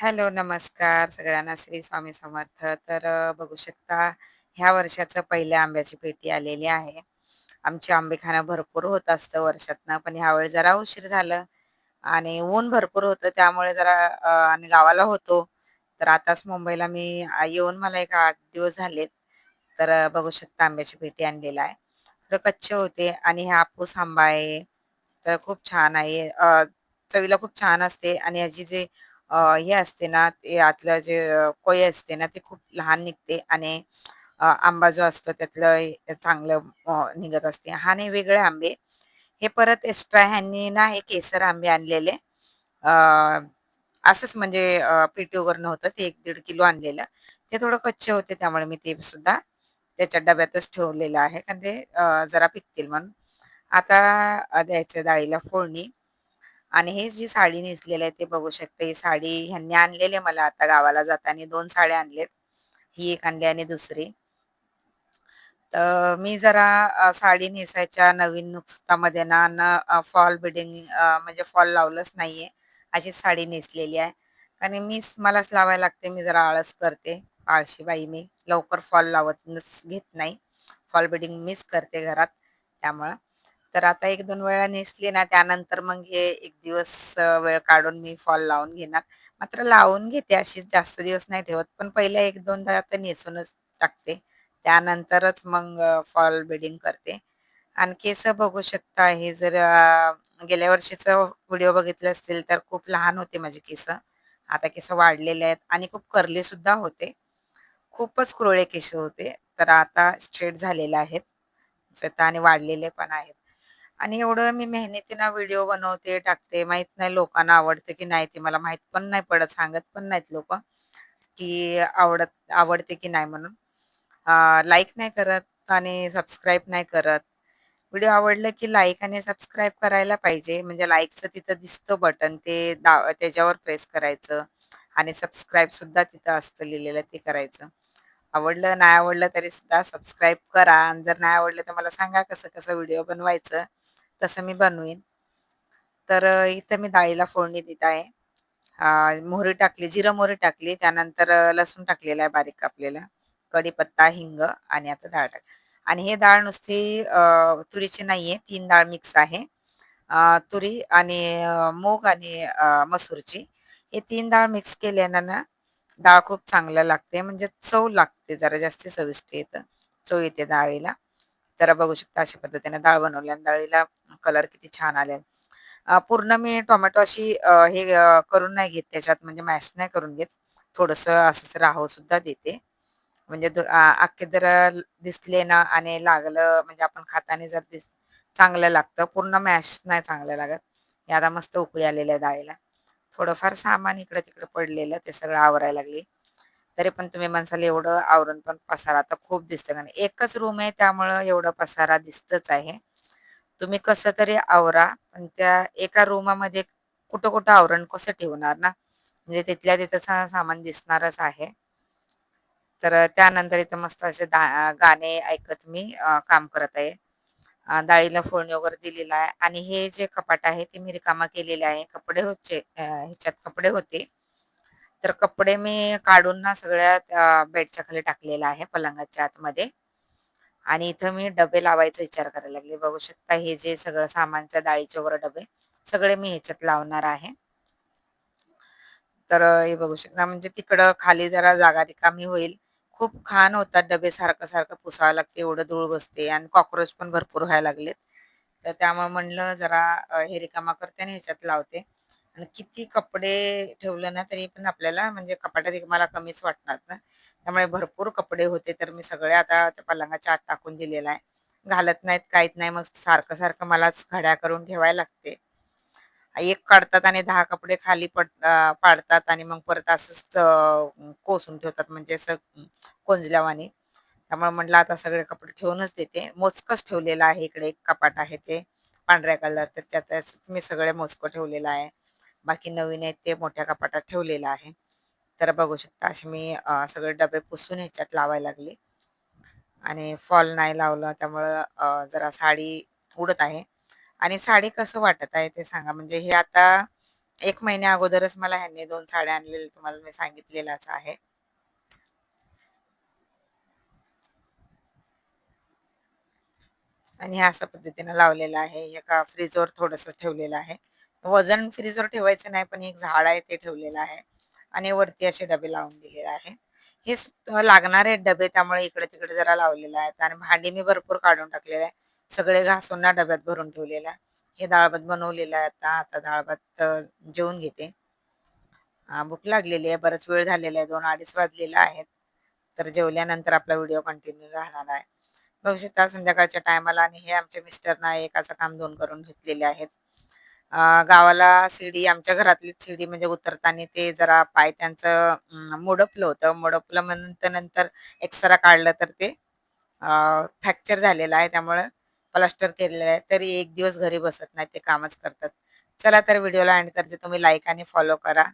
Hello, नमस्कार सगळ्यांना. श्री स्वामी समर्थ. तर अ, बघू शकता ह्या वर्षाचं पहिल्या आंब्याची पेटी आलेली आहे. आमची आंबे खाणं भरपूर होत असतं वर्षातनं, पण ह्यावेळी जरा उशीर झालं आणि ऊन भरपूर होतं त्यामुळे जरा अ, आणि गावाला होतो. तर आताच मुंबईला मी येऊन मला एक आठ दिवस झालेत. तर अ, बघू शकता आंब्याची पेटी आणलेला आहे. थोडे कच्चे होते आणि हा हापूस आंबा आहे. तर खूप छान आहे. अ, चवीला खूप छान असते आणि ह्याची जी अ, हे असते ना, ते आतलं जे अ, कोय असते ना, ते खूप लहान निघते आणि अ, आंबा जो असतो त्यातलं हे चांगलं अ, निघत असते. हा नाही वेगळे आंबे. हे परत एक्स्ट्रा ह्यांनी ना हे केसर आंबे आणलेले. अ, असंच म्हणजे अ, पेटीवरनं होतं ते 1-1.5 किलो आणलेलं. ते थोडं कच्चे होते त्यामुळे मी ते सुद्धा त्याच्या डब्यातच ठेवलेलं आहे कारण ते अ, जरा पिकतील म्हणून. आता अ, द्यायचं डाळीला फोडणी आणि हे जी साडी नेसलेली आहे ते बघू शकते ही साडी ह्यांनी आणलेले आहे मला आता गावाला जाताना दोन साड्या आणलेत ही एक आणली आणि दुसरी. तर मी जरा साडी नेसायच्या नवीन नुकतामध्ये ना न फॉल बिडिंग म्हणजे फॉल लावलंच नाहीये. अशीच साडी नेसलेली आहे. आणि मी मलाच लावायला लागते. मी जरा आळस करते. आळशी बाई मी. लवकर फॉल लावतच घेत नाही. फॉल बिडिंग मीच करते घरात त्यामुळं. तर आता 1-2 वेळा नेसली ना त्यानंतर मग हे एक दिवस वेळ काढून मी फॉल लावून घेणार. मात्र लावून घेते अशीच जास्त दिवस नाही ठेवत. पण पहिल्या 1-2दा आता नेसूनच टाकते. त्यानंतरच मग फॉल बिडिंग करते. आणि केस बघू शकता हे जर गेल्या वर्षीचा व्हिडिओ बघितले असतील तर खूप लहान होते माझे केस आता केस वाढलेले आहेत आणि खूप करले सुद्धा होते. खूपच कुरळे केस होते. तर आता स्ट्रेट झालेले आहेत. स्वतः आणि वाढलेले पण आहेत. आणि एवढं मी मेहनतीनं व्हिडिओ बनवते, टाकते. माहीत नाही लोकांना आवडते की नाही ते मला माहीत पण नाही पडत. सांगत पण नाहीत लोक की आवडत आवडते की नाही म्हणून. लाईक नाही करत आणि सबस्क्राईब नाही करत. व्हिडिओ आवडलं की लाईक आणि सबस्क्राईब करायला पाहिजे. म्हणजे लाईकचं तिथं दिसतं बटन ते दा त्याच्यावर प्रेस करायचं आणि सबस्क्राईब सुद्धा तिथं असतं लिहिलेलं ते करायचं. आवडलं, नाही आवडलं तरी सुद्धा सबस्क्राईब करा आणि जर नाही आवडलं तर मला सांगा कसं-कसं व्हिडिओ बनवायचं, तसं मी बनवीन. तर इथं मी डाळीला फोडणी देत आहे. मोहरी टाकली, जिरं मोहरी टाकली. त्यानंतर लसूण टाकलेला आहे बारीक कापलेला. कढीपत्ता, हिंग आणि आता डाळ टाक आणि हे डाळ नुसती तुरीची तुरीची नाहीये, तीन डाळ मिक्स आहे. तुरी आणि मूग आणि मसूरची. हे तीन डाळ मिक्स केल्यानं ना डाळ खूप चांगलं लागते. म्हणजे चव लागते जरा जास्त चविष्ट येतं. चव येते डाळीला. तर बघू शकता अशा पद्धतीने डाळ बनवली आणि डाळीला कलर किती छान आले पूर्ण मी टोमॅटो अशी हे करून नाही घेत त्याच्यात म्हणजे मॅश नाही करून घेत. थोडंसं असंच राहावं सुद्धा देते. म्हणजे अख्खे जर दिसले ना आणि लागलं म्हणजे आपण खाताना जर दिस चांगलं लागतं. पूर्ण मॅश नाही चांगलं लागत. हे आता मस्त उकळी आलेल्या डाळीला. थोडंफार सामान इकडं-तिकडं पडलेलं ते सगळं आवरायला लागली. तरी पण तुम्ही म्हणसाल एवढं आवरून पण पसारा तर खूप दिसतं कारण एकच रूम आहे त्यामुळं एवढं पसारा दिसतच आहे. तुम्ही कसं तरी आवरा, पण त्या एका रूमामध्ये कुठं-कुठं आवरण कसं ठेवणार ना? म्हणजे तिथल्या तिथं सामान दिसणारच आहे. तर त्यानंतर इथं मस्त असे दा गाणे ऐकत मी काम करत आहे. डाळीला फोडणी वगैरे दिलेलं आहे आणि हे जे कपाट आहे ते मी रिकामा केलेले आहे. कपडे होते ह्याच्यात कपडे होते. तर कपडे मी काढून ना सगळ्या बेडच्या खाली टाकलेलं आहे पलंगाच्या आतमध्ये आणि इथं मी डबे लावायचा विचार करायला लागले. बघू शकता हे जे सगळं सामानचं डाळीचे वगैरे डबे सगळे मी ह्याच्यात लावणार आहे. तर हे बघू शकता म्हणजे तिकडं खाली जरा जागा रिकामी होईल. खूप घाण होतात डबे सारखं-सारखं पुसावं लागते, एवढं धूळ बसते आणि कॉक्रोच पण भरपूर व्हायला लागलेत. तर त्यामुळे म्हणलं जरा अ, हे रिकामा करते आणि ह्याच्यात लावते. आणि किती कपडे ठेवलं ना तरी पण आपल्याला म्हणजे कपाटात एक मला कमीच वाटणार ना. त्यामुळे भरपूर कपडे होते तर मी सगळे आता त्या पलंगाच्या आत टाकून दिलेला आहे. घालत नाहीत, काहीत नाही. मग सारखं-सारखं मलाच घड्या करून ठेवायला लागते. एक काढतात आणि दहा कपडे खाली पड पाडतात आणि मग परत असंच कोसून ठेवतात म्हणजे असं कोंजल्यावानी. त्यामुळे म्हटलं आता सगळे कपडे ठेवूनच देते. मोजकंच ठेवलेलं आहे. इकडे एक कपाट आहे ते पांढऱ्या कलर तर त्यात मी सगळे मोजकं ठेवलेलं आहे. बाकी नवीन आहेत ते मोठ्या कपाटात ठेवलेलं आहे. तर बघू शकता असे मी सगळे डबे पुसून ह्याच्यात लावायला लागले आणि फॉल नाही लावलं त्यामुळं जरा साडी उडत आहे आणि साडी कसं वाटत आहे ते सांगा? म्हणजे हे आता एक महिन्या अगोदरच मला ह्यांनी दोन साड्या आणलेल्या तुम्हाला मी सांगितलेलाच आहे. आणि हे अशा पद्धतीने लावलेलं आहे. एका फ्रीजवर थोडस ठेवलेलं आहे. वजन फ्रीजवर ठेवायचं नाही, पण एक झाड आहे ते ठेवलेलं आहे आणि वरती असे डबे लावून दिलेले आहे. हे लागणारे डबे त्यामुळे इकडे-तिकडे जरा लावलेले आहेत आणि भांडी मी भरपूर काढून टाकलेले आहे. सगळे घासून ना डब्यात भरून ठेवलेलं आहे. हे डाळभात बनवलेलं आहे आता. आता डाळभत जेवून घेते. भूक लागलेली आहे. बराच वेळ झालेला आहे. दोन अडीच वाजलेला आहेत. तर जेवल्यानंतर आपला व्हिडिओ कंटिन्यू राहणार आहे. बघू शकता संध्याकाळच्या टायमाला आणि हे आमच्या मिस्टरना एकाचं काम दोन करून घेतलेले आहेत. गावाला शिडी आमच्या घरातलीच शिडी म्हणजे उतरताना ते जरा पाय त्यांचं मोडपलं होतं. मोडपलं म्हणून नंतर नंतर एक्सरा काढलं तर ते फ्रॅक्चर झालेलं आहे. त्यामुळं प्लास्टर केलेलं आहे. तरी एक दिवस घरी बसत नाही ते कामच करतात. चला तर व्हिडिओला एंड करते. तुम्ही लाईक आणि फॉलो करा.